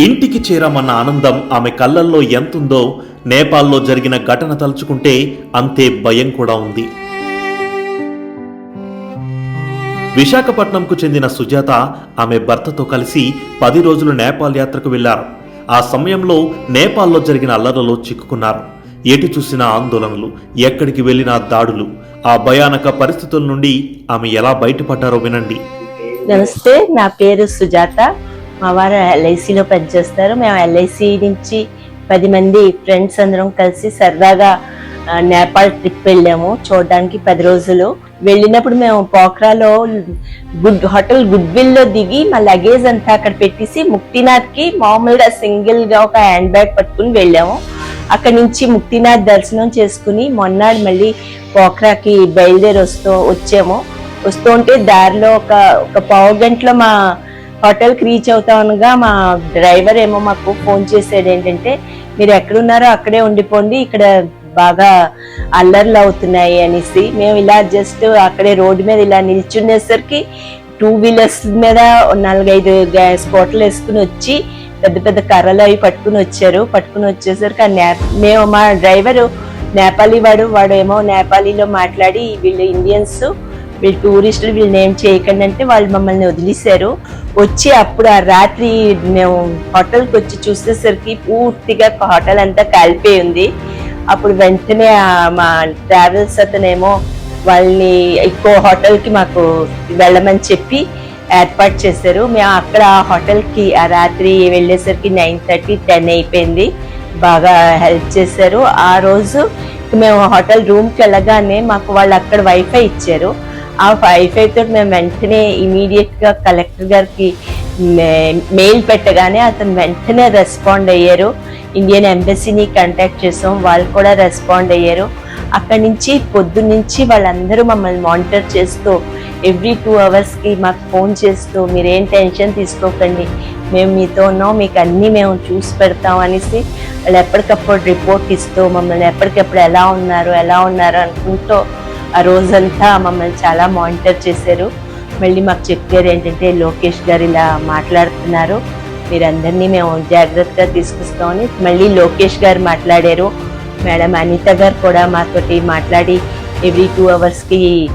ఇంటికి చేరామన్న ఆనందం ఆమె కళ్ళల్లో ఎంతుందో నేపాల్లో జరిగిన ఘటన తలుచుకుంటే అంతే భయం కూడా ఉంది. విశాఖపట్నంకు చెందిన సుజాత ఆమె భర్తతో కలిసి పది రోజులు నేపాల్ యాత్రకు వెళ్ళారు ఆ సమయంలో నేపాల్లో జరిగిన అల్లర్లలో చిక్కుకున్నారు. ఎటు చూసిన ఆందోళనలు ఎక్కడికి వెళ్ళిన దాడులు. ఆ భయానక పరిస్థితుల నుండి ఆమె ఎలా బయటపడ్డారో వినండి. నమస్తే నా పేరు సుజాత. మా వారు ఎల్ఐసిలో పనిచేస్తారు. మేము ఎల్ఐసి నుంచి పది మంది ఫ్రెండ్స్ అందరం కలిసి సరదాగా నేపాల్ ట్రిప్ వెళ్ళాము. చూడడానికి పది రోజులు. వెళ్ళినప్పుడు మేము పోఖ్రాలో గుడ్ హోటల్ గుడ్ విల్లో దిగి మా లగేజ్ అంతా అక్కడ పెట్టేసి ముక్తినాథ్కి మామూలుగా సింగిల్గా ఒక హ్యాండ్ బ్యాగ్ పట్టుకుని వెళ్ళాము. అక్కడ నుంచి ముక్తినాథ్ దర్శనం చేసుకుని మొన్నాడు మళ్ళీ పోఖ్రాకి బయలుదేరి వస్తూ వచ్చాము. వస్తూ ఉంటే దారిలో ఒక ఒక పావు గంటలో మా హోటల్కి రీచ్ అవుతామనగా మా డ్రైవర్ ఏమో మాకు ఫోన్ చేసాడు ఏంటంటే మీరు ఎక్కడున్నారో అక్కడే ఉండిపోండి ఇక్కడ బాగా అల్లర్లు అవుతున్నాయి అనేసి. మేము ఇలా జస్ట్ అక్కడే రోడ్డు మీద ఇలా నిల్చునేసరికి టూ వీలర్స్ మీద నాలుగైదు గ్యాస్ బాటిల్ వేసుకుని వచ్చి పెద్ద పెద్ద కర్రలు అవి పట్టుకుని వచ్చారు. పట్టుకుని వచ్చేసరికి ఆ నే మేము మా డ్రైవరు నేపాలీ వాడు వాడు ఏమో నేపాలీలో మాట్లాడి వీళ్ళు ఇండియన్స్ వీళ్ళు టూరిస్టులు వీళ్ళు ఏం చేయకండి అంటే వాళ్ళు మమ్మల్ని వదిలేశారు. వచ్చి అప్పుడు ఆ రాత్రి మేము హోటల్కి వచ్చి చూసేసరికి పూర్తిగా హోటల్ అంతా కాలిపోయి ఉంది. అప్పుడు వెంటనే మా ట్రావెల్స్ అతనేమో వాళ్ళని ఎక్కువ హోటల్కి మాకు వెళ్ళమని చెప్పి ఏర్పాటు చేశారు. మేము అక్కడ ఆ హోటల్కి ఆ రాత్రి వెళ్ళేసరికి నైన్ థర్టీ టెన్ అయిపోయింది. బాగా హెల్ప్ చేశారు. ఆ రోజు మేము హోటల్ రూమ్కి వెళ్ళగానే మాకు వాళ్ళు అక్కడ వైఫై ఇచ్చారు. ఆ ఫైవ్ తోటి మేము వెంటనే ఇమీడియట్గా కలెక్టర్ గారికి మెయిల్ పెట్టగానే అతను వెంటనే రెస్పాండ్ అయ్యారు. ఇండియన్ ఎంబసీని కాంటాక్ట్ చేసాం. వాళ్ళు కూడా రెస్పాండ్ అయ్యారు. అక్కడి నుంచి పొద్దు నుంచి వాళ్ళందరూ మమ్మల్ని మానిటర్ చేస్తూ ఎవ్రీ టూ అవర్స్కి మాకు ఫోన్ చేస్తూ మీరేం టెన్షన్ తీసుకోకండి. మేము మీతో ఉన్నాం. మీకు అన్నీ మేము చూసి పెడతాం అనేసి వాళ్ళు ఎప్పటికప్పుడు రిపోర్ట్ ఇస్తూ మమ్మల్ని ఎప్పటికప్పుడు ఎలా ఉన్నారు ఎలా ఉన్నారు అనుకుంటూ ఆ రోజంతా మమ్మల్ని చాలా మానిటర్ చేశారు. మళ్ళీ మాకు చెప్పారు ఏంటంటే లోకేష్ గారు ఇలా మాట్లాడుతున్నారు. మీరందరినీ మేము జాగ్రత్తగా తీసుకొస్తామని మళ్ళీ లోకేష్ గారు మాట్లాడారు. మేడం అనిత గారు కూడా మాతోటి మాట్లాడి ఎవ్రీ టూ అవర్స్కి